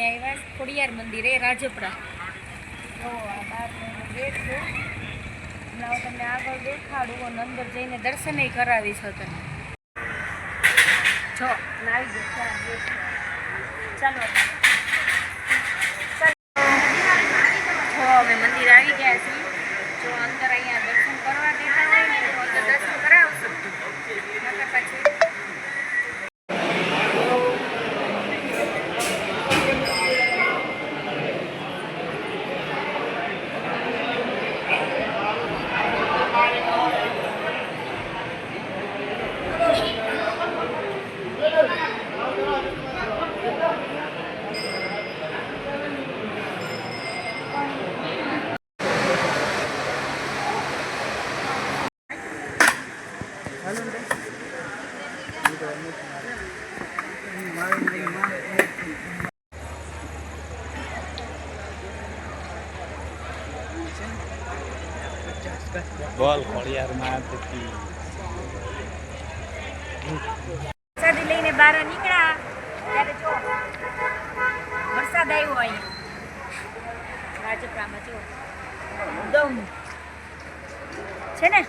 અમે આવ્યા ખોડિયાર એ રાજપરા. તો આ બહારનો ગેટ છે. હમણાં તમને આગળ દેખાડું અને અંદર જઈને દર્શનય કરાવીશ તમે જો આવી ગયો ચાલો. બોલ ખોડિયારમાં હતી વરસાદી લઈને બહાર નીકળ્યા. ત્યારે જો વરસાદ આવ્યો અહીંયા રાજપરામાં જો. દમ છે ને?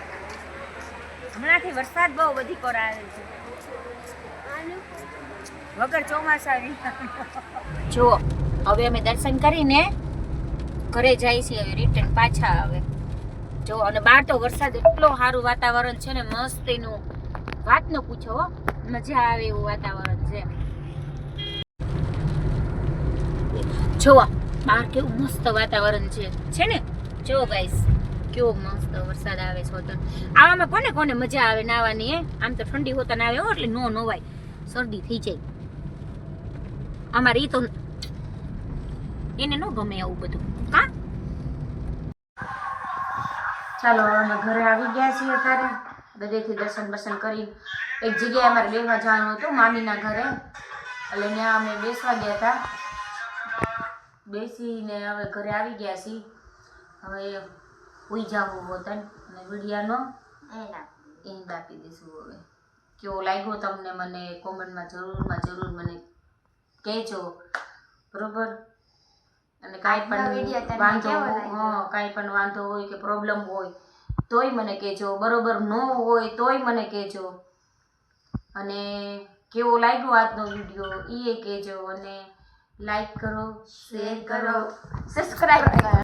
હમણાંથી વરસાદ બહુ વધી પર આવે છે. વગર ચોમાસા જુઓ, હવે અમે દર્શન કરીને ઘરે જાય છીએ હવે રિટર્ન પાછા આવે જો અને બહાર તો વરસાદ એટલો સારું વાતાવરણ છે ને, મસ્ત એનું વાત ન પૂછો. મજા આવે એવું વાતાવરણ છે. જો બહાર કેવું મસ્ત વાતાવરણ છે. છે ને? જો ગાઈસ કેવો મસ્ત વરસાદ આવે છે તો. આવામાં કોને કોને મજા આવે નાવાની હે? આમ તો ઠંડી હોતા ના આવે હો, એટલે નો નવાય. શરદી થઈ જાય. અમારે તો એને ન ગમે આવું બધું. હા? ચાલો અમે ઘરે આવી ગયા છીએ અત્યારે. બધેથી દર્શન બર્શન કરી. એક જગ્યાએ અમારે બેસવા જવાનું હતું, મામીના ઘરે. એટલે ત્યાં અમે બેસવા ગયા હતા. બેસીને હવે ઘરે આવી ગયા છીએ. હવે ઉઈ જવું વતન અને વિડિયાનો એન્ડ આપી દઈશું હવે. કેવો લાગ્યો તમને મને કોમેન્ટમાં જરૂરમાં જરૂર મને કહેજો. બરોબર? અને કાંઈ પણ વાંધો હોય- હા કાંઈ પણ વાંધો હોય કે પ્રોબ્લેમ હોય તોય મને કહેજો. બરોબર ન હોય તોય મને કહેજો. અને કેવો લાગ્યો આજનો વીડિયો એ કહેજો. અને લાઈક કરો શેર કરો. સબસ્ક્રાઈબ કરો.